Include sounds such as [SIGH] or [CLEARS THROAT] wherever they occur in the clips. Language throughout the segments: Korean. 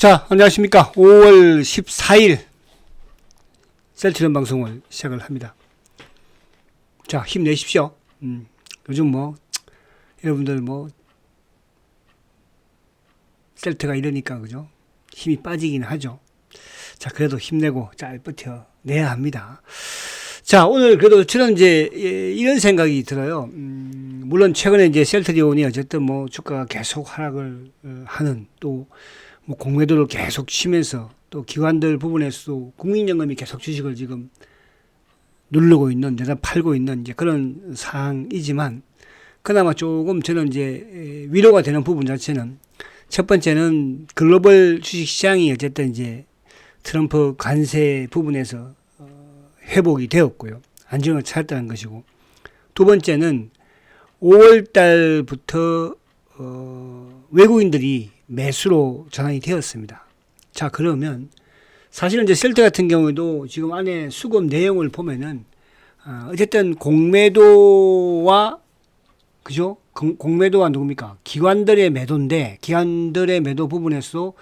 자, 안녕하십니까. 5월 14일 셀트리온 방송을 시작을 합니다. 자, 힘내십시오. 음, 요즘 뭐, 여러분들 뭐, 셀트가 이러니까, 그죠? 힘이 빠지긴 하죠. 자, 그래도 힘내고 잘 버텨내야 합니다. 자, 오늘 그래도 저는 이제 예, 이런 생각이 들어요. 음, 물론 최근에 이제 셀트리온이 어쨌든 뭐 주가가 계속 하락을 어, 하는 또 뭐 공매도를 계속 치면서 또 기관들 부분에서도 국민연금이 계속 주식을 지금 누르고 있는 내다 팔고 있는 이제 그런 상황이지만 그나마 조금 저는 이제 위로가 되는 부분 자체는 첫 번째는 글로벌 주식 시장이 어쨌든 이제 트럼프 관세 부분에서 어, 회복이 되었고요. 안정을 찾았다는 것이고 두 번째는 5월 달부터 어, 외국인들이 매수로 전환이 되었습니다. 자, 그러면 사실은 이제 셀트 같은 경우에도 지금 안에 수급 내용을 보면은 어, 어쨌든 공매도와 그죠? 공- 공매도가 누굽니까? 기관들의 매도인데 기관들의 매도 부분에서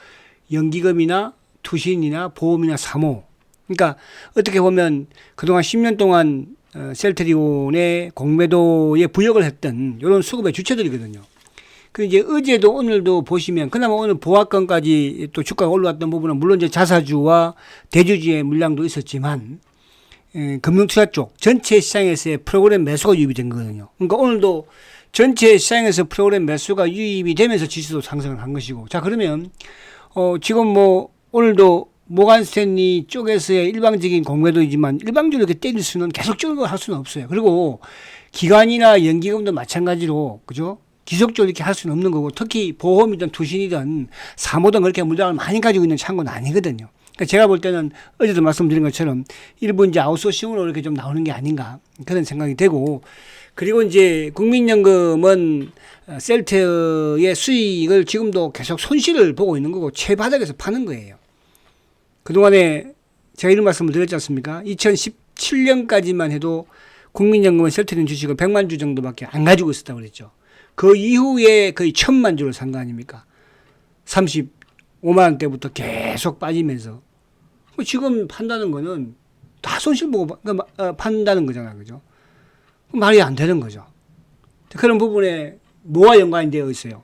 연기금이나 투신이나 보험이나 사모 그러니까 어떻게 보면 그동안 10년 동안 어, 셀트리온의 공매도에 부역을 했던 이런 수급의 주체들이거든요. 그 이제 어제도 오늘도 보시면 그나마 오늘 보합권까지 또 주가가 올라왔던 부분은 물론 이제 자사주와 대주주의 물량도 있었지만 에, 금융투자 쪽 전체 시장에서의 프로그램 매수가 유입이 된 거거든요. 그러니까 오늘도 전체 시장에서 프로그램 매수가 유입이 되면서 지수도 상승을 한 것이고 자 그러면 어 지금 뭐 오늘도 모간 스탠리 쪽에서의 일방적인 공매도이지만 일방적으로 이렇게 때릴 수는 계속 쭉할 수는 없어요. 그리고 기관이나 연기금도 마찬가지로 그죠? 지속적으로 이렇게 할 수는 없는 거고 특히 보험이든 투신이든 사모든 그렇게 물량을 많이 가지고 있는 창고는 아니거든요. 그러니까 제가 볼 때는 어제도 말씀드린 것처럼 일부 이제 아웃소싱으로 이렇게 좀 나오는 게 아닌가 그런 생각이 되고 그리고 이제 국민연금은 어, 셀트의 수익을 지금도 계속 손실을 보고 있는 거고 최바닥에서 파는 거예요. 그동안에 제가 이런 말씀을 드렸지 않습니까? 2017년까지만 해도 국민연금은 셀트리온 주식을 100만 주 정도밖에 안 가지고 있었다고 그랬죠. 그 이후에 거의 천만 주를 산 거 아닙니까? 35만 원대부터 계속 빠지면서 뭐 지금 판다는 거는 다 손실 보고 파- 그러니까 어, 판다는 거잖아요. 그죠? 말이 안 되는 거죠. 그런 부분에 뭐와 연관이 되어 있어요?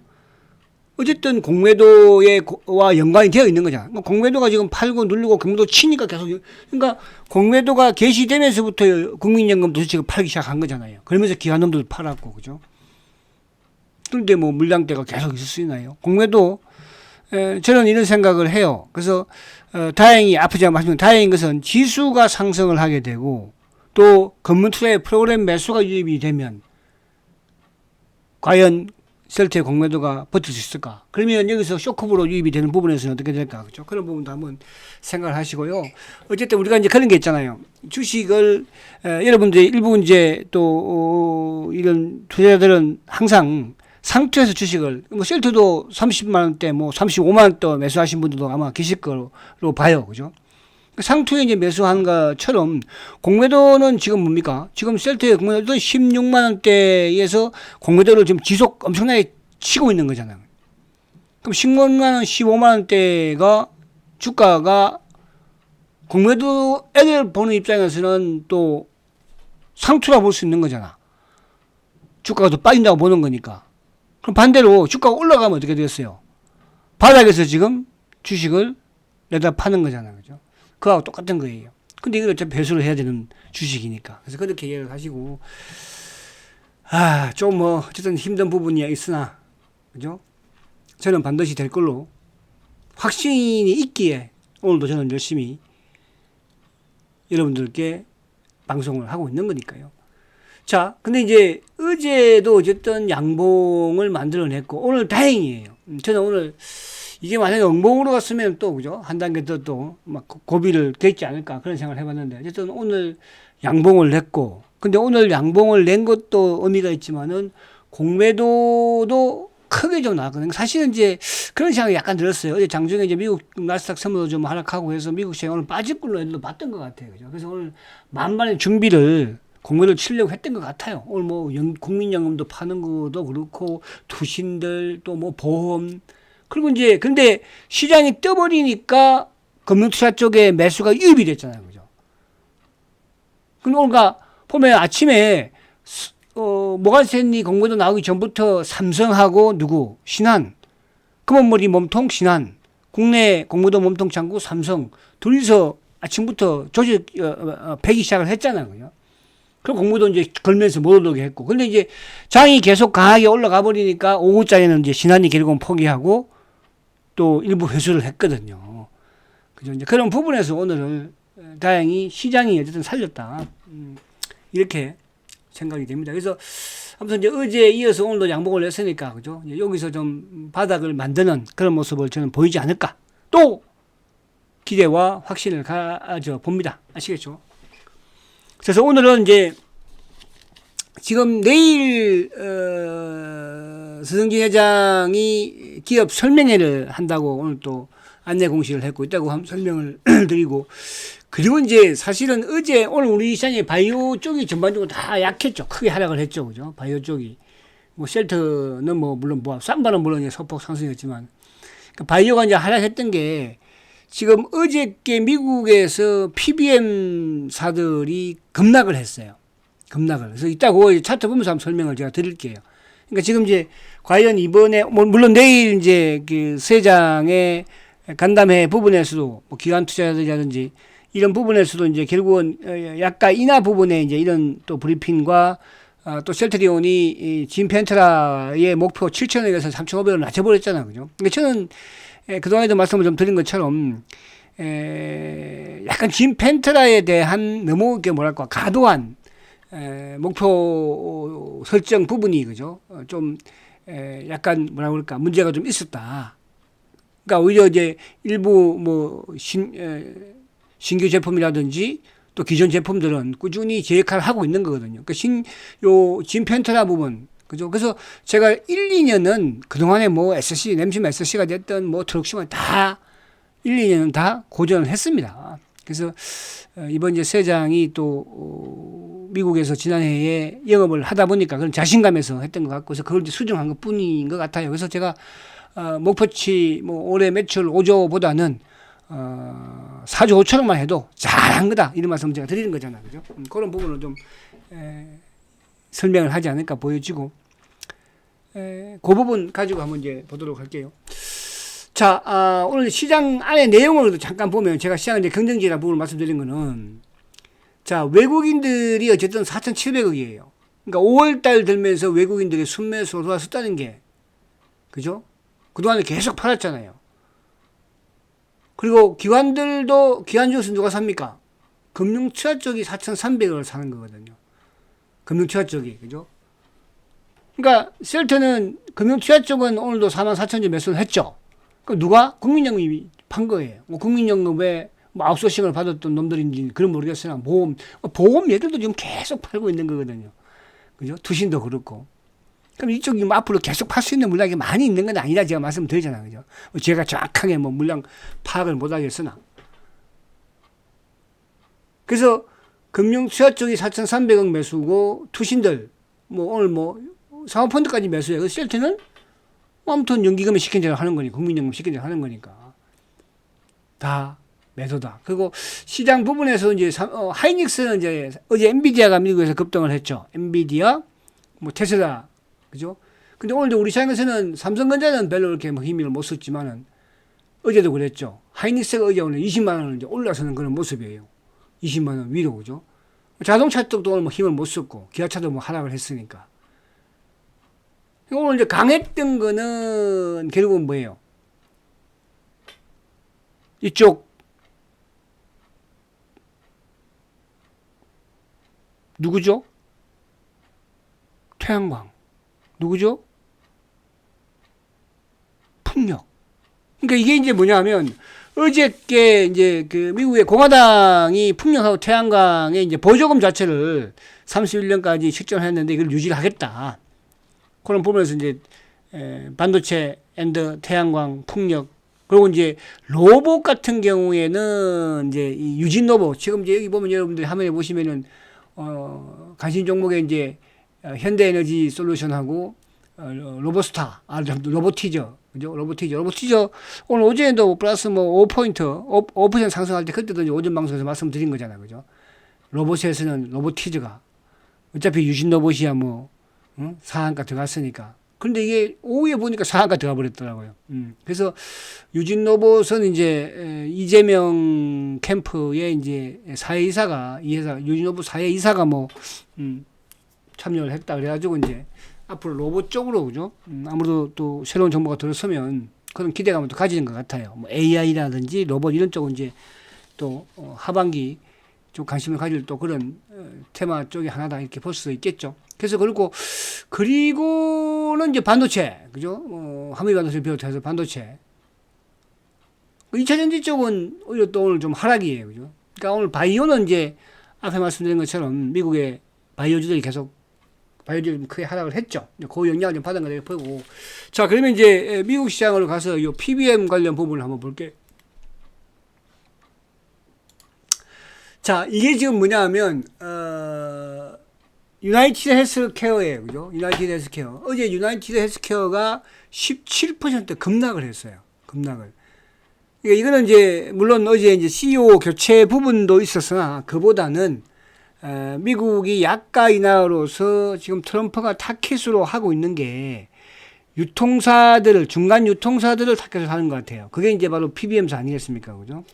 어쨌든 공매도와 연관이 되어 있는 거잖아. 뭐 공매도가 지금 팔고 누르고 공매도 치니까 계속 그러니까 공매도가 개시되면서부터 국민연금도 주식을 팔기 시작한 거잖아요. 그러면서 기관놈들도 팔았고 그죠? 그런데 뭐 물량대가 계속 있을 수 있나요? 공매도 에, 저는 이런 생각을 해요. 그래서 어, 다행히 아프지 말씀 다행인 것은 지수가 상승을 하게 되고 또 건물 투자의 프로그램 매수가 유입이 되면 과연 셀트의 공매도가 버틸 수 있을까? 그러면 여기서 쇼크으로 유입이 되는 부분에서는 어떻게 될까? 그죠? 그런 부분도 한번 생각을 하시고요. 어쨌든 우리가 이제 그런 게 있잖아요. 주식을 에, 여러분들이 일부 이제 또 어, 이런 투자자들은 항상 상투에서 주식을 뭐 셀트도 30만 원대 뭐 35만 원대 매수하신 분들도 아마 계실 거로 봐요. 그죠? 상투에 이제 매수한 것처럼 공매도는 지금 뭡니까? 지금 셀트의 공매도도 16만 원대에서 공매도를 지금 지속 엄청나게 치고 있는 거잖아요. 그럼 10만 원, 15만 원대가 주가가 공매도 애들 보는 입장에서는 또 상투라 볼 수 있는 거잖아. 주가가 더 빠진다고 보는 거니까. 그럼 반대로 주가가 올라가면 어떻게 되겠어요? 바닥에서 지금 주식을 내다 파는 거잖아요. 그죠? 그하고 똑같은 거예요. 근데 이걸 어차피 배수를 해야 되는 주식이니까. 그래서 그렇게 이해를 하시고, 아, 좀 뭐, 어쨌든 힘든 부분이 있으나, 그죠? 저는 반드시 될 걸로 확신이 있기에 오늘도 저는 열심히 여러분들께 방송을 하고 있는 거니까요. 자, 근데 이제 어제도 어쨌든 양봉을 만들어냈고, 오늘 다행이에요. 음, 저는 오늘 이게 만약에 응봉으로 갔으면 또 그죠 한 단계 더 또 막 고비를 겠지 않을까 그런 생각을 해봤는데 어쨌든 오늘 양봉을 냈고 근데 오늘 양봉을 낸 것도 의미가 있지만은 공매도도 크게 좀 나왔거든요. 사실은 이제 그런 생각이 약간 들었어요. 어제 장중에 이제 미국 나스닥 선물도 좀 하락하고 해서 미국 시장 오늘 빠질 걸로 애들도 봤던 것 같아요. 그죠? 그래서 오늘 만반의 준비를 공매도 치려고 했던 것 같아요. 오늘 뭐 영, 국민연금도 파는 것도 그렇고 투신들 또 뭐 보험. 그리고 이제 근데 시장이 떠버리니까 금융투자 쪽에 매수가 유입이 됐잖아요, 그죠? 그러니까 보면 아침에 스- 어, 모간센리 공모도 나오기 전부터 삼성하고 누구? 신한. 금원머리 몸통 신한. 국내 공모도 몸통 창구 삼성. 둘이서 아침부터 조직 어, 어, 어, 패기 시작을 했잖아요, 그죠? 그럼 공모도 이제 걸면서 못 오르게 했고. 근데 이제 장이 계속 강하게 올라가 버리니까 오후자리는 이제 신한이 결국은 포기하고 또 일부 회수를 했거든요. 그죠? 이제 그런 부분에서 오늘은 어, 다행히 시장이 어쨌든 살렸다. 음, 이렇게 생각이 됩니다. 그래서 아무튼 이제 어제 이어서 오늘도 양봉을 냈으니까 그죠? 여기서 좀 바닥을 만드는 그런 모습을 저는 보이지 않을까. 또 기대와 확신을 가져 봅니다. 아시겠죠? 그래서 오늘은 이제 지금 내일 어, 서승진 회장이 기업 설명회를 한다고 오늘 또 안내 공시를 했고 있다고 함- 설명을 [CLEARS THROAT] 드리고 그리고 이제 사실은 어제 오늘 우리 시장의 바이오 쪽이 전반적으로 다 약했죠. 크게 하락을 했죠. 그죠? 바이오 쪽이. 뭐 셀트는 뭐 물론 뭐 쌈바는 물론 이제 소폭 상승했지만 그러니까 바이오가 이제 하락했던 게 지금 어저께 미국에서 PBM 사들이 급락을 했어요. 급락을. 그래서 이따고 차트 보면서 한번 설명을 제가 드릴게요. 그러니까 지금 이제 과연 이번에 뭐 물론 내일 이제 그 세장의 간담회 부분에서도 뭐 기관 투자자라든지 이런 부분에서도 이제 결국은 어, 약간 인하 부분에 이제 이런 또 브리핑과 아, 또 셀트리온이 이 진 펜트라의 목표 7천억에서 3,500원을 낮춰버렸잖아요. 그죠? 근데 저는 에, 그동안에도 말씀을 좀 드린 것처럼 에, 약간 진펜트라에 대한 너무 이렇게 뭐랄까 과도한 에, 목표 설정 부분이 그죠? 어, 좀 에, 약간 뭐라 그럴까 문제가 좀 있었다. 그러니까 오히려 이제 일부 뭐신 신규 제품이라든지 또 기존 제품들은 꾸준히 제 역할을 하고 있는 거거든요. 그 신, 요, 진펜트라 부분. 그죠? 그래서 제가 1, 2년은 그동안에 뭐 SC, 램심 SC가 됐던 뭐 트럭시만 다 1, 2년은 다 고전을 했습니다. 그래서 어, 이번 이제 세장이 또 어, 미국에서 지난해에 영업을 하다 보니까 그런 자신감에서 했던 것 같고 그래서 그걸 이제 수정한 것 뿐인 것 같아요. 그래서 제가 어, 목표치 뭐 올해 매출 5조보다는 어, 4조 5천억만 해도 잘한 거다. 이런 말씀 제가 드리는 거잖아요. 그죠? 음, 그런 부분을 좀 에, 설명을 하지 않을까 보여지고 에, 그 부분 가지고 한번 이제 보도록 할게요. 자, 아, 오늘 시장 안에 내용을 잠깐 보면 제가 시장 이제 경쟁지라 부분을 말씀드린 거는 자, 외국인들이 어쨌든 4,700억이에요. 그러니까 5월 달 들면서 외국인들이 순매수로 돌아섰다는 게 그죠? 그동안에 계속 팔았잖아요. 그리고 기관들도 기관 중에서 누가 삽니까? 금융투자 쪽이 4,300억을 사는 거거든요. 금융투자 쪽이 그죠? 그러니까 셀트는 금융투자 쪽은 오늘도 4만 4천 점 매수를 했죠. 그 누가 국민연금이 판 거예요. 뭐 국민연금에 뭐 아웃소싱을 받았던 놈들인지 그런 모르겠으나 보험 보험 얘들도 지금 계속 팔고 있는 거거든요. 그죠? 투신도 그렇고. 그럼 이쪽이 뭐 앞으로 계속 팔 수 있는 물량이 많이 있는 건 아니라 제가 말씀드리잖아요. 그죠? 뭐 제가 정확하게 뭐 물량 파악을 못 하겠으나. 그래서 금융 투자 쪽이 4,300억 매수고 투신들 뭐 오늘 뭐 사모펀드까지 매수해. 그 셀트는 뭐 아무튼 연기금에 시킨 대로 하는 거니까 국민연금 시킨 대로 하는 거니까 다 매도다. 그리고 시장 부분에서 이제 삼- 어, 하이닉스는 이제 어제 엔비디아가 미국에서 급등을 했죠. 엔비디아, 뭐 테슬라, 그죠? 근데 오늘도 우리 시장에서는 삼성전자는 별로 이렇게 뭐 힘을 못 썼지만은 어제도 그랬죠. 하이닉스가 어제 오늘 20만 원을 이제 올라서는 그런 모습이에요. 20만 원 위로 그죠? 자동차 쪽도 오늘 뭐 힘을 못 썼고 기아차도 뭐 하락을 했으니까. 오늘 이제 강했던 거는 결국은 뭐예요? 이쪽 누구죠? 태양광. 누구죠? 풍력. 그러니까 이게 이제 뭐냐면 어저께 이제 그 미국의 공화당이 풍력하고 태양광의 이제 보조금 자체를 31년까지 책정했는데 이걸 유지를 하겠다. 그런 부분에서 이제 에, 반도체, 앤드, 태양광, 풍력 그리고 이제 로봇 같은 경우에는 이제 이 유진 로봇 지금 이제 여기 보면 여러분들이 화면에 보시면은 어 관심 종목에 이제 어, 현대에너지 솔루션하고 어, 로보스타, 아, 좀 로보티저 그죠? 로보티저. 로보티저 오늘 어제도 플러스 뭐 5포인트, 5, 5% 상승할 때 그때도 이제 오전 방송에서 말씀드린 거잖아요. 그죠? 로봇에서는 로보티저가 어차피 유진 로봇이야 뭐 응? 상한가 들어갔으니까. 근데 이게 오후에 보니까 상한가 들어가 버렸더라고요. 음. 그래서 유진 로봇은 이제 에, 이재명 캠프에 이제 사회 이사가 이 회사 유진 로봇 사회 이사가 뭐 음, 참여를 했다 그래가지고 이제 앞으로 로봇 쪽으로 그죠? 음, 아무래도 또 새로운 정보가 들어서면 그런 기대감을 또 가지는 것 같아요. 뭐 AI라든지 로봇 이런 쪽은 이제 또 어, 하반기 좀 관심을 가질 또 그런 어, 테마 쪽이 하나다 이렇게 볼 수 있겠죠. 그래서 그리고 그리고는 이제 반도체 그죠? 어, 한미 반도체 비롯해서 반도체. 그 2차 전지 쪽은 오히려 또 오늘 좀 하락이에요, 그죠? 그러니까 오늘 바이오는 이제 앞에 말씀드린 것처럼 미국의 바이오주들이 계속 바이오주들이 좀 크게 하락을 했죠. 그 영향을 좀 받은 거를 보고. 자, 그러면 이제 미국 시장으로 가서 이 PBM 관련 부분을 한번 볼게요. 자, 이게 지금 뭐냐 하면, 어, 유나이티드 헬스케어예요. 그죠? 유나이티드 헬스케어. 어제 유나이티드 헬스케어가 17% 급락을 했어요. 급락을. 그러니까 이거는 이제, 물론 어제 이제 CEO 교체 부분도 있었으나, 그보다는, 어, 미국이 약가 인하로서 지금 트럼프가 타켓으로 하고 있는 게, 유통사들을, 중간 유통사들을 타켓으로 하는 것 같아요. 그게 이제 바로 PBM사 아니겠습니까? 그죠?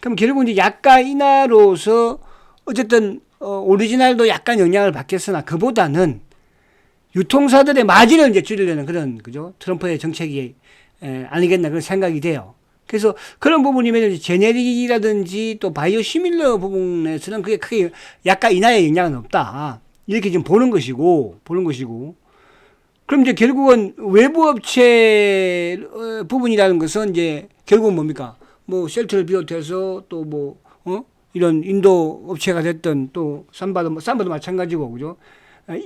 그럼 결국 이제 약가 인하로서 어쨌든 어, 오리지널도 약간 영향을 받겠으나 그보다는 유통사들의 마진을 이제 줄이려는 그런 그죠 트럼프의 정책이 에, 아니겠나 그런 생각이 돼요. 그래서 그런 부분이면 제네릭이라든지 또 바이오 시밀러 부분에서는 그게 크게 약간 인하의 영향은 없다. 이렇게 지금 보는 것이고 보는 것이고 그럼 이제 결국은 외부 업체 어, 부분이라는 것은 이제 결국은 뭡니까? 뭐 셀트를 비롯해서 또뭐 어? 이런 인도 업체가 됐던 또 삼바도 뭐 삼바도 마찬가지고 그죠?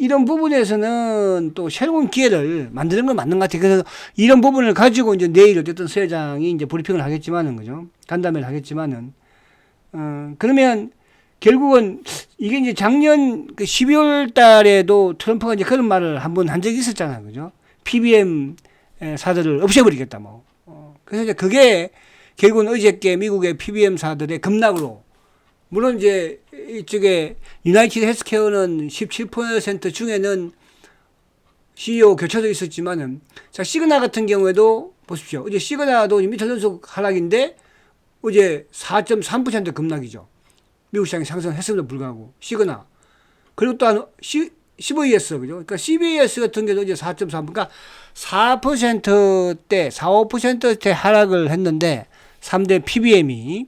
이런 부분에서는 또 새로운 기회를 만드는 건 맞는 것 같아요. 그래서 이런 부분을 가지고 이제 내일 어쨌든 서 회장이 이제 브리핑을 하겠지만은 그죠? 간담회를 하겠지만은 어 그러면 결국은 이게 이제 작년 그 12월 달에도 트럼프가 이제 그런 말을 한 번 한 적이 있었잖아요. 그죠? PBM 사들을 없애버리겠다 뭐. 어 그래서 이제 그게 결국은 어저께 미국의 PBM사들의 급락으로 물론 이제 이쪽에 유나이티드 헬스케어는 17% 중에는 CEO 교체도 있었지만은 자 시그나 같은 경우에도 보십시오. 어제 시그나도 미터 연속 하락인데 어제 4.3% 급락이죠. 미국 시장이 상승했음에도 불구하고 시그나 그리고 또한 CVS 그죠? 그러니까 CVS 같은 경우도 이제 4.3 그러니까 4%대 4, 5%대 하락을 했는데 3대 PBM이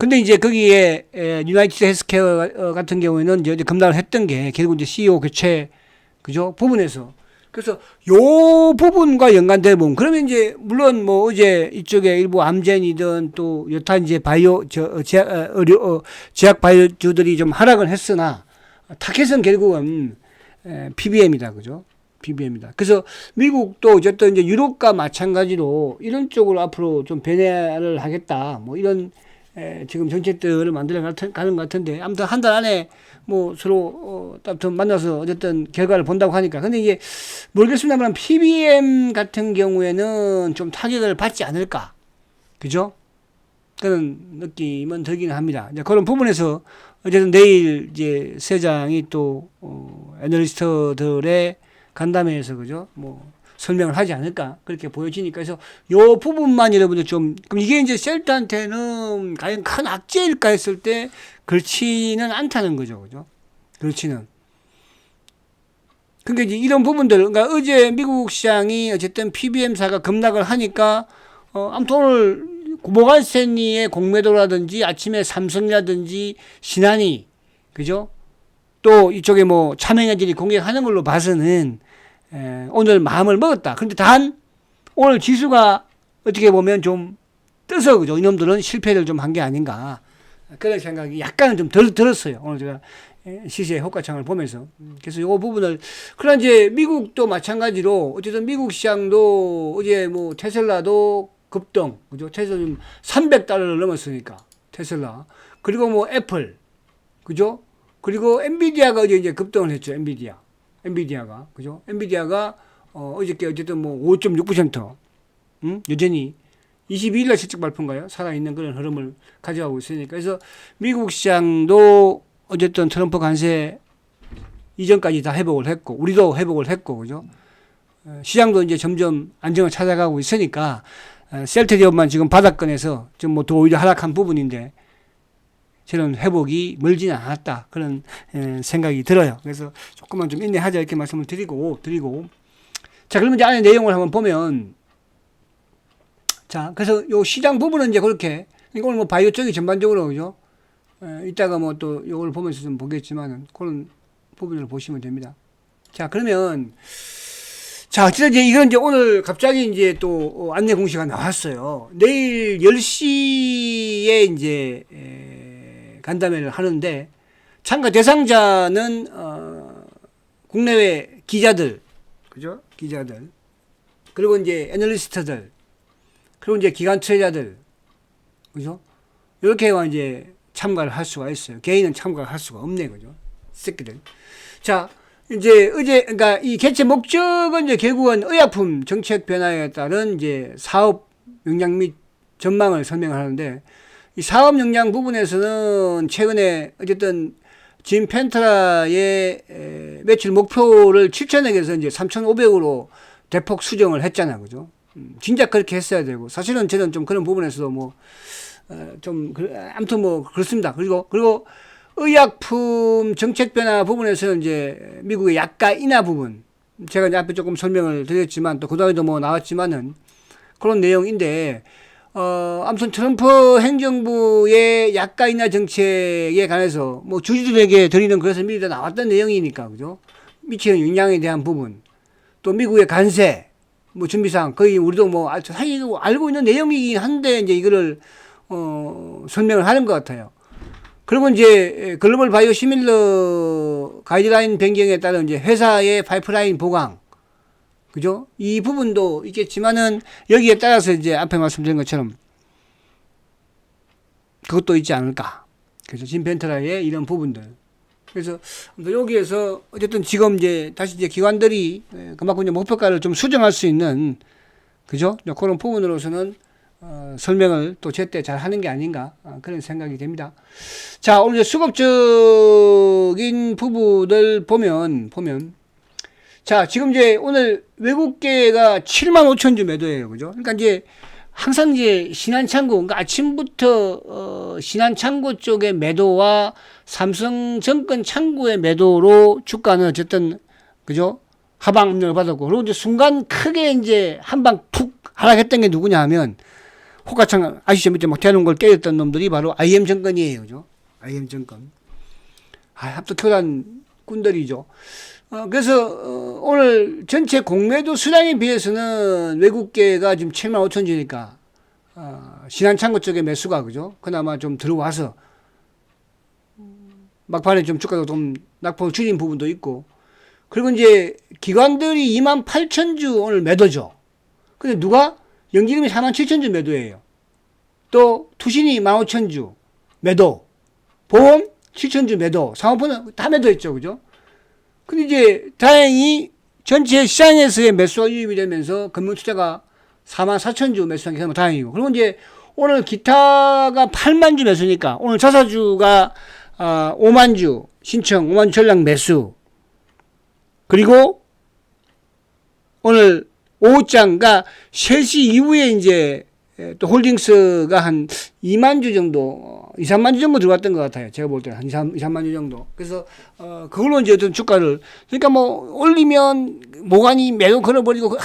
근데 이제 거기에 에, 유나이티드 헬스케어 같은 경우에는 이제 급락을 했던 게 결국 이제 CEO 교체 그죠 부분에서 그래서 요 부분과 연관된 부분 그러면 이제 물론 뭐 어제 이쪽에 일부 암젠이든 또 여타 이제 바이오 저 제약 의료 어, 제약 바이오주들이 좀 하락을 했으나 타켓은 결국은 에, PBM이다 그죠 PBM이다. 그래서 미국도 어쨌든 이제 유럽과 마찬가지로 이런 쪽으로 앞으로 좀 변화를 하겠다. 뭐 이런 에, 지금 정책들을 만들어 가는 것 같은데 아무튼 한 달 안에 뭐 서로 어, 좀 만나서 어쨌든 결과를 본다고 하니까 근데 이게 모르겠습니다만 PBM 같은 경우에는 좀 타격을 받지 않을까 그죠? 그런 느낌은 들기는 합니다. 이제 그런 부분에서 어쨌든 내일 이제 세장이 또 어, 애널리스트들의 간담회에서 그죠? 뭐 설명을 하지 않을까 그렇게 보여지니까 그래서 요 부분만 여러분들 좀 그럼 이게 이제 셀트한테는 과연 큰 악재일까 했을 때 그렇지는 않다는 거죠, 그죠? 그렇지는. 그러니까 이제 이런 부분들, 그러니까 어제 미국 시장이 어쨌든 PBM사가 급락을 하니까 어 아무튼 오늘 모간스탠리의 공매도라든지 아침에 삼성이라든지 신한이 그죠? 또 이쪽에 뭐 차명해들이 공격하는 걸로 봐서는 에, 오늘 마음을 먹었다. 근데 단 오늘 지수가 어떻게 보면 좀 떠서 그죠? 이놈들은 실패를 좀 한 게 아닌가 그런 생각이 약간은 좀 덜 들었어요. 오늘 제가 시세의 효과창을 보면서 그래서 이 부분을 그러나 이제 미국도 마찬가지로 어쨌든 미국 시장도 어제 뭐 테슬라도 급등 그죠? 테슬라 300달러를 넘었으니까 테슬라 그리고 뭐 애플 그죠? 그리고 엔비디아가 어제 이제 급등을 했죠. 엔비디아. 엔비디아가. 그죠? 엔비디아가 어, 어저께 어쨌든 뭐 5.6% 음? 여전히 22일 날 실적 발표인가요? 살아있는 그런 흐름을 가져가고 있으니까. 그래서 미국 시장도 어쨌든 트럼프 관세 이전까지 다 회복을 했고, 우리도 회복을 했고, 그죠? 어, 시장도 이제 점점 안정을 찾아가고 있으니까, 어, 셀트리온만 지금 바닥권에서 좀뭐더 오히려 하락한 부분인데, 저는 회복이 멀지는 않았다. 그런 에, 생각이 들어요. 그래서 조금만 좀 인내하자 이렇게 말씀을 드리고, 드리고. 자, 그러면 이제 안에 내용을 한번 보면, 자, 그래서 요 시장 부분은 이제 그렇게, 오늘 뭐 바이오 쪽이 전반적으로, 그죠? 에, 이따가 뭐 또 요걸 보면서 좀 보겠지만은, 그런 부분을 보시면 됩니다. 자, 그러면, 자, 어쨌든 이제 이건 이제 오늘 갑자기 이제 또 어, 안내 공시가 나왔어요. 내일 10시에 이제, 에, 간담회를 하는데, 참가 대상자는, 어, 국내외 기자들, 그죠? 기자들. 그리고 이제 애널리스트들, 그리고 이제 기관 투자자들, 그죠? 이렇게만 이제 참가를 할 수가 있어요. 개인은 참가할 수가 없네, 그죠? 새끼들. 자, 이제 어제, 그러니까 이 개최 목적은 이제 결국은 의약품 정책 변화에 따른 이제 사업 역량 및 전망을 설명하는데, 이 사업 역량 부분에서는 최근에 어쨌든 짐 펜트라의 에, 매출 목표를 7천억에서 이제 3,500으로 대폭 수정을 했잖아, 그죠? 음, 진짜 그렇게 했어야 되고 사실은 저는 좀 그런 부분에서도 뭐 어, 좀 그, 아무튼 뭐 그렇습니다. 그리고 그리고 의약품 정책 변화 부분에서는 이제 미국의 약가 인하 부분 제가 이제 앞에 조금 설명을 드렸지만 또 그다음에도 뭐 나왔지만은 그런 내용인데 어 아무튼 트럼프 행정부의 약가 인하 정책에 관해서 뭐 주주들에게 드리는 그래서 미리 다 나왔던 내용이니까 그죠 미치는 영향에 대한 부분 또 미국의 관세 뭐 준비사항 거의 우리도 뭐 알- 사실 알고 있는 내용이긴 한데 이제 이거를 어 설명을 하는 것 같아요. 그리고 이제 글로벌 바이오 시밀러 가이드라인 변경에 따른 이제 회사의 파이프라인 보강 그죠? 이 부분도 있겠지만은 여기에 따라서 이제 앞에 말씀드린 것처럼 그것도 있지 않을까. 그래서 진펜트라의 이런 부분들. 그래서 여기에서 어쨌든 지금 이제 다시 이제 기관들이 에, 그만큼 이제 목표가를 좀 수정할 수 있는 그죠? 그런 부분으로서는 어, 설명을 또 제때 잘 하는 게 아닌가 아, 그런 생각이 됩니다. 자 오늘 수급적인 부분을 보면 보면 자 지금 이제 오늘 외국계가 7만 5천 주 매도예요, 그죠? 그러니까 이제 항상 이제 신한창고, 그러니까 아침부터 어, 신한창고 쪽의 매도와 삼성증권 창구의 매도로 주가는 어쨌든 그죠? 하방 압력을 받았고 그리고 이제 순간 크게 이제 한 방 푹 하락했던 게 누구냐 하면 호가창 아시죠? 밑에 막 대놓은 걸 깨졌던 놈들이 바로 IM 정권이에요, 그죠? IM 정권. 아, 합도 교단 꾼들이죠. 어, 그래서 어, 오늘 전체 공매도 수량에 비해서는 외국계가 지금 7만 5천 주니까 어, 신한창고 쪽의 매수가 그죠? 그나마 좀 들어와서 막판에 좀 주가가 좀 낙폭을 줄인 부분도 있고 그리고 이제 기관들이 2만 8천 주 오늘 매도죠. 근데 누가 연기금이 4만 7천 주 매도예요. 또 투신이 1만 5천 주 매도, 보험 7천 주 매도, 상업은행 다 매도했죠, 그죠? 근데 이제 다행히 전체 시장에서의 매수가 유입이 되면서 금융 투자가 4만 4천 주 매수한 게 다행이고 그리고 이제 오늘 기타가 8만 주 매수니까 오늘 자사주가 아, 5만 주 신청 5만 주 전량 매수 그리고 오늘 오후장가 3시 이후에 이제 에, 또 홀딩스가 한 2만 주 정도, 2, 3만 주 정도 들어갔던 것 같아요. 제가 볼 때는 한 2, 3, 2, 3만 주 정도. 그래서, 어, 그걸로 이제 어떤 주가를, 그러니까 뭐, 올리면 모간이 매도 걸어버리고, 아,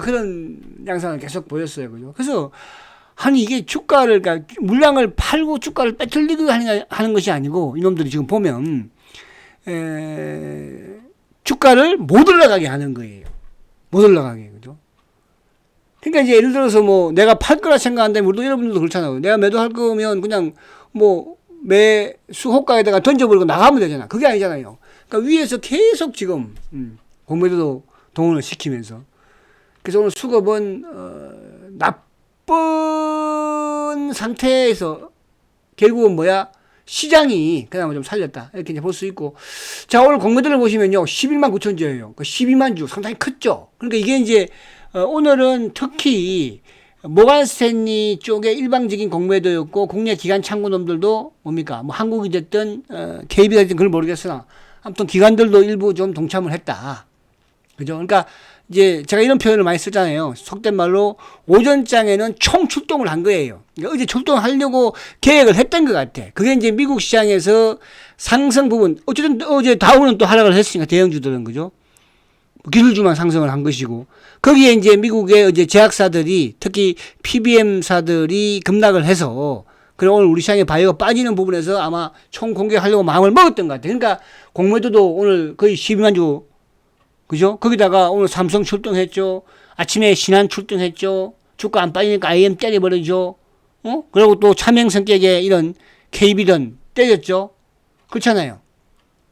그런, 양상을 계속 보였어요. 그죠? 그래서, 아니, 이게 주가를, 그러니까 물량을 팔고 주가를 빼돌리고 하는, 하는 것이 아니고, 이놈들이 지금 보면, 에, 주가를 못 올라가게 하는 거예요. 못 올라가게, 그죠? 그러니까 이제 예를 들어서 뭐 내가 팔 거라 생각한다면 우리도 여러분들도 그렇잖아요. 내가 매도할 거면 그냥 뭐 매수 호가에다가 던져버리고 나가면 되잖아. 그게 아니잖아요. 그러니까 위에서 계속 지금 음, 공매도도 동원을 시키면서 그래서 오늘 수급은 어, 나쁜 상태에서 결국은 뭐야 시장이 그나마 좀 살렸다. 이렇게 이제 볼 수 있고. 자, 오늘 공매도를 보시면요. 11만 9천 주예요. 그 12만 주 상당히 컸죠. 그러니까 이게 이제 어, 오늘은 특히 모간 스탠리 쪽의 일방적인 공매도였고 국내 기관 창구놈들도 뭡니까? 뭐 한국이 됐든 어, KB가 됐든 그걸 모르겠으나 아무튼 기관들도 일부 좀 동참을 했다. 그죠? 그러니까 이제 제가 이런 표현을 많이 쓰잖아요. 속된 말로 오전장에는 총 출동을 한 거예요. 그러니까 어제 출동하려고 계획을 했던 것 같아. 그게 이제 미국 시장에서 상승 부분, 어쨌든 어제 다우는 또 하락을 했으니까 대형주들은 그죠? 기술주만 상승을 한 것이고 거기에 이제 미국의 어제 제약사들이 특히 PBM사들이 급락을 해서 그리고 오늘 우리 시장에 바이오가 빠지는 부분에서 아마 총 공개하려고 마음을 먹었던 것 같아요. 그러니까 공매도도 오늘 거의 12만 주 그죠? 거기다가 오늘 삼성 출동했죠. 아침에 신한 출동했죠. 주가 안 빠지니까 IM 때려버리죠. 어? 그리고 또 차명 성격의 이런 KB든 때렸죠. 그렇잖아요.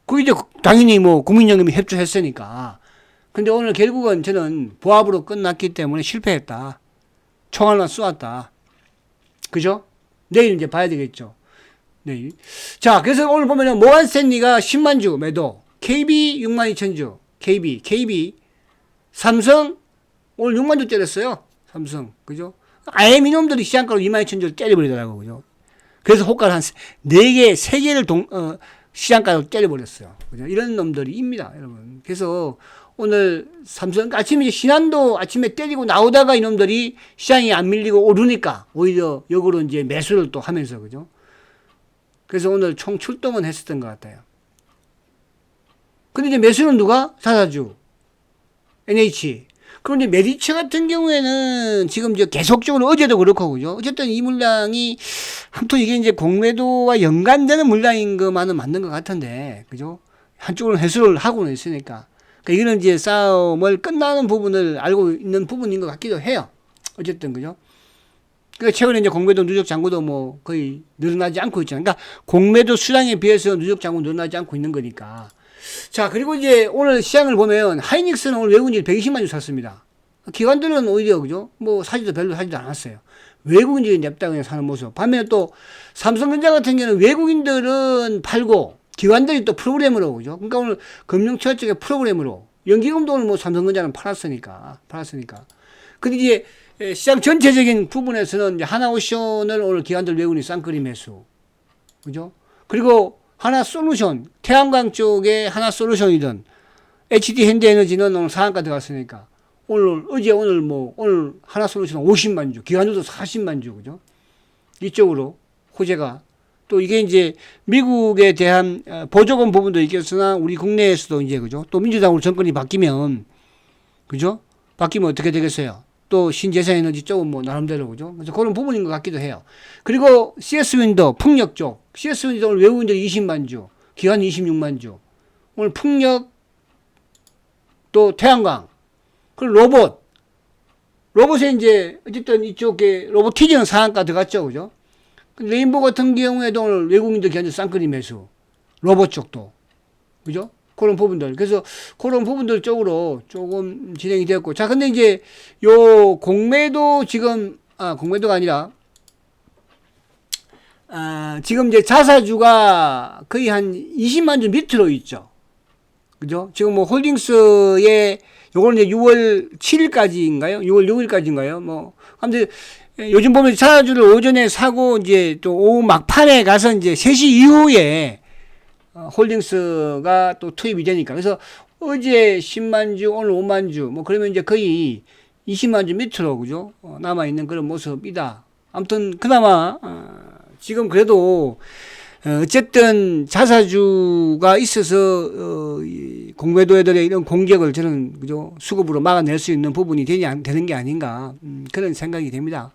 그 이제 당연히 뭐 국민연금이 협조했으니까. 근데 오늘 결국은 저는 보합으로 끝났기 때문에 실패했다. 총알만 쏘았다. 그죠? 내일 이제 봐야 되겠죠. 내일. 자, 그래서 오늘 보면은 모한 스탠리가 10만 주 매도, KB 6만 2천 주, KB, KB, 삼성 오늘 6만 주 때렸어요. 삼성. 그죠? IM 이놈들이 시장가로 2만 2천 주를 때려버리더라고. 그죠? 그래서 호가를 한 4개, 3개를 동, 어, 시장가로 때려버렸어요. 그죠? 이런 놈들이 입니다, 여러분. 그래서 오늘 삼성, 아침에 신한도 아침에 때리고 나오다가 이놈들이 시장이 안 밀리고 오르니까 오히려 역으로 이제 매수를 또 하면서, 그죠? 그래서 오늘 총 출동은 했었던 것 같아요. 근데 이제 매수는 누가? 사사주. NH. 그런데 메디츠 같은 경우에는 지금 이제 계속적으로 어제도 그렇고, 그죠? 어쨌든 이 물량이, 아무튼 이게 이제 공매도와 연관되는 물량인 것만은 맞는 것 같은데, 그죠? 한쪽으로 회수를 하고는 있으니까. 그러니까 이거는 이제 싸움을 끝나는 부분을 알고 있는 부분인 것 같기도 해요. 어쨌든, 그죠? 그 최근에 이제 공매도 누적 잔고도 뭐 거의 늘어나지 않고 있잖아요. 그러니까 공매도 수량에 비해서 누적 잔고 늘어나지 않고 있는 거니까. 자, 그리고 이제 오늘 시장을 보면 하이닉스는 오늘 외국인들이 120만 주 샀습니다. 기관들은 오히려 그죠? 뭐 사지도 별로 사지도 않았어요. 외국인들이 냅다 그냥 사는 모습. 반면에 또 삼성전자 같은 경우는 외국인들은 팔고 기관들이 또 프로그램으로 그죠? 그러니까 오늘 금융처 쪽의 프로그램으로 연기금도 오늘 뭐 삼성전자는 팔았으니까 팔았으니까. 근데 이제 시장 전체적인 부분에서는 하나오션을 오늘 기관들 외국인이 쌍끌이 매수. 그죠? 그리고 하나 솔루션, 태양광 쪽에 하나 솔루션이든 HD 현대에너지는 오늘 상한가 들어갔으니까 오늘 어제 오늘 뭐 오늘 하나 솔루션 50만 주, 기관주도 40만 주 그죠? 이쪽으로 호재가 또 이게 이제 미국에 대한 어, 보조금 부분도 있겠으나 우리 국내에서도 이제 그죠? 또 민주당으로 정권이 바뀌면 그죠? 바뀌면 어떻게 되겠어요? 또 신재생 에너지 쪽은 뭐 나름대로 그죠? 그래서 그런 부분인 것 같기도 해요. 그리고 CS 윈도 풍력 쪽, CS 윈도 오늘 외국인들이 20만 주, 기관 26만 주. 오늘 풍력 또 태양광 그리고 로봇 로봇에 이제 어쨌든 이쪽에 로보티즈는 상한가 들어갔죠, 그죠? 레인보 같은 경우에도 오늘 외국인들 기관 쌍끌이 매수, 로봇 쪽도 그죠? 그런 부분들. 그래서 그런 부분들 쪽으로 조금 진행이 되었고. 자, 근데 이제 요 공매도 지금, 아, 공매도가 아니라, 아, 지금 이제 자사주가 거의 한 20만 주 밑으로 있죠. 그죠? 지금 뭐 홀딩스에 요거는 이제 6월 7일까지인가요? 6월 6일까지인가요? 뭐, 아무튼 요즘 보면 자사주를 오전에 사고 이제 또 오후 막판에 가서 이제 3시 이후에 어, 홀딩스가 또 투입이 되니까. 그래서 어제 10만 주, 오늘 5만 주, 뭐 그러면 이제 거의 20만 주 밑으로, 그죠? 어, 남아 있는 그런 모습이다. 아무튼, 그나마, 어, 지금 그래도, 어, 어쨌든 자사주가 있어서, 어, 이 공매도 애들의 이런 공격을 저는, 그죠? 수급으로 막아낼 수 있는 부분이 않- 되는 게 아닌가. 음, 그런 생각이 됩니다.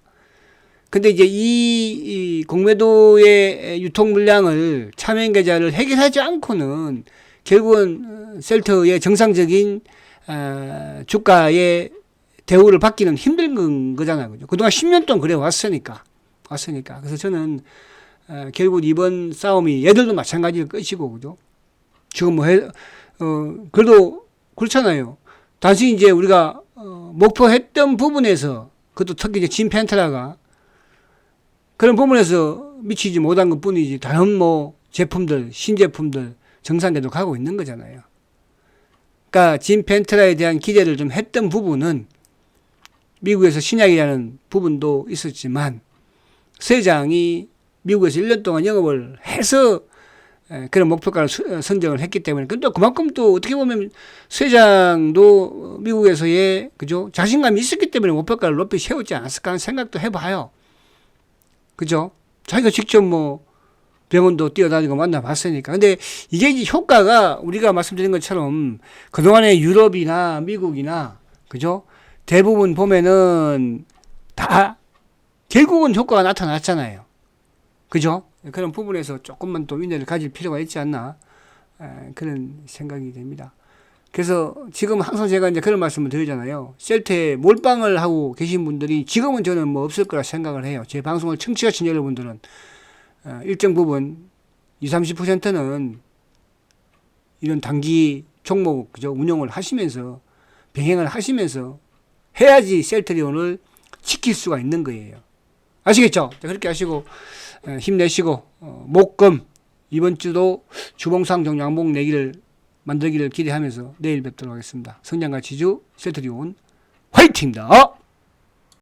근데 이제 이, 이 공매도의 유통 물량을 차명 계좌를 해결하지 않고는 결국은 어, 셀터의 정상적인 어, 주가의 대우를 받기는 힘든 건 거잖아요. 그죠? 그동안 10년 동안 그래 왔으니까. 왔으니까. 그래서 저는 어, 결국 이번 싸움이 얘들도 마찬가지일 것이고, 그죠? 지금 뭐 해, 어, 그래도 그렇잖아요. 단순히 이제 우리가 어, 목표했던 부분에서 그것도 특히 이제 진 펜트라가 그런 부분에서 미치지 못한 것 뿐이지 다른 뭐 제품들 신제품들 정상궤도 가고 있는 거잖아요. 그러니까 진 펜트라에 대한 기대를 좀 했던 부분은 미국에서 신약이라는 부분도 있었지만 서 회장이 미국에서 1년 동안 영업을 해서 에, 그런 목표가를 수- 어, 선정을 했기 때문에 또 그만큼 또 어떻게 보면 서 회장도 미국에서의 그죠 자신감이 있었기 때문에 목표가를 높이 세우지 않았을까 하는 생각도 해봐요. 그죠? 자기가 직접 뭐 병원도 뛰어다니고 만나봤으니까. 근데 이게 이제 효과가 우리가 말씀드린 것처럼 그동안에 유럽이나 미국이나 그죠? 대부분 보면은 다 결국은 효과가 나타났잖아요. 그죠? 그런 부분에서 조금만 더 위내를 가질 필요가 있지 않나 에, 그런 생각이 됩니다. 그래서 지금 항상 제가 이제 그런 말씀을 드리잖아요. 셀트에 몰빵을 하고 계신 분들이 지금은 저는 뭐 없을 거라 생각을 해요. 제 방송을 청취하신 여러분들은 어, 일정 부분 20, 30%는 이런 단기 종목 그죠 운영을 하시면서 병행을 하시면서 해야지 셀트리온을 지킬 수가 있는 거예요. 아시겠죠? 자, 그렇게 하시고 어, 힘내시고 어, 목금 이번 주도 주봉상 정양봉 내기를 만들기를 기대하면서 내일 뵙도록 하겠습니다. 성장과 지주 셀트리온 화이팅입니다.